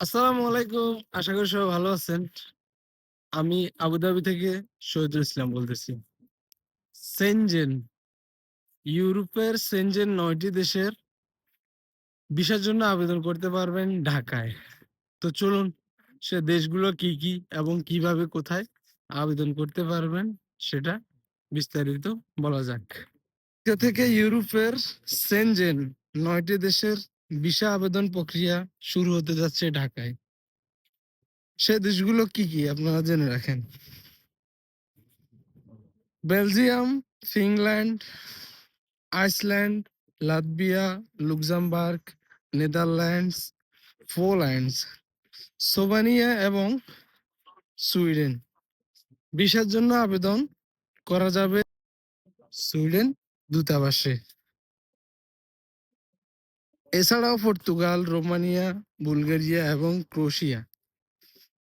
আসসালামু আলাইকুম। আশা করি সবাই ভালো আছেন। আমি আবুধাবি থেকে শহীদুল ইসলাম বলতেছি। সেনজেন ইউরোপের সেনজেন ৯ টি দেশের ভিসার জন্য আবেদন করতে পারবেন ঢাকায়। তো চলুন সে দেশগুলো কি, কি এবং কীভাবে কোথায় আবেদন করতে পারবেন সেটা বিস্তারিত বলা যাক। থেকে ইউরোপের সেনজেন ৯ টি দেশের ভিসা আবেদন প্রক্রিয়া শুরু হতে যাচ্ছে ঢাকায়। সে দেশগুলো কি, কি আপনারা জেনে রাখেন। Belgium, Finland, Iceland, Latvia, Luxembourg, Netherlands, Polands, Slovenia এবং সুইডেন। ভিসার জন্য আবেদন করা যাবে সুইডেন দূতাবাসে। এছাড়াও পর্তুগাল, রোমানিয়া, বুলগেরিয়া এবং ক্রোশিয়া।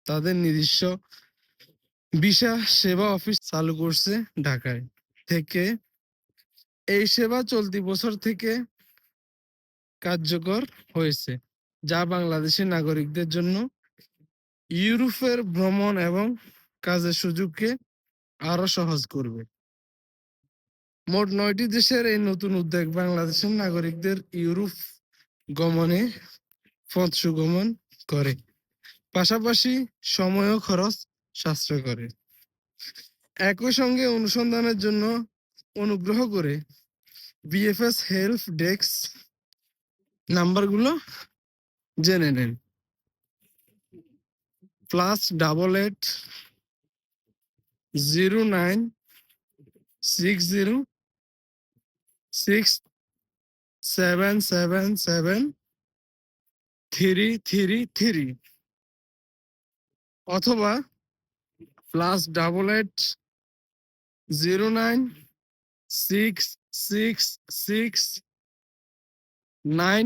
তাদের নিজস্ব ভিসা সেবা অফিস চালু করছে ঢাকায় থেকে। এই সেবা চলতি বছর থেকে কার্যকর হয়েছে যা বাংলাদেশের নাগরিকদের জন্য ইউরোপের ভ্রমণ এবং কাজের সুযোগকে আরও সহজ করবে। মোট নয়টি দেশের এই নতুন উদ্যোগ বাংলাদেশের নাগরিকদের ইউরোপ গমনে পথ সুগমন করে। পাশাপাশি সময় ও খরচ সাশ্রয় করে। একই সঙ্গে অনুসন্ধানের জন্য অনুগ্রহ করে বিএফএস হেল্প ডেস্ক নাম্বারগুলো জেনে নেন। Plus double eight zero nine six zero six seven seven seven three three three অথবা plus double eight zero nine six six six nine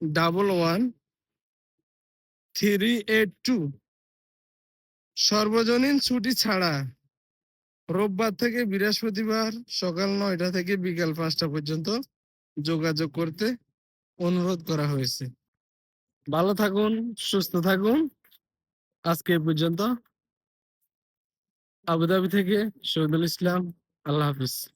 double one three eight two সর্বজনীন ছুটি ছাড়া রোববার থেকে বৃহস্পতিবার সকাল নয়টা থেকে বিকাল পাঁচটা পর্যন্ত যোগাযোগ করতে অনুরোধ করা হয়েছে। ভালো থাকুন, সুস্থ থাকুন। আজকে পর্যন্ত। আবুধাবি থেকে শহীদুল ইসলাম, আল্লাহ হাফিজ।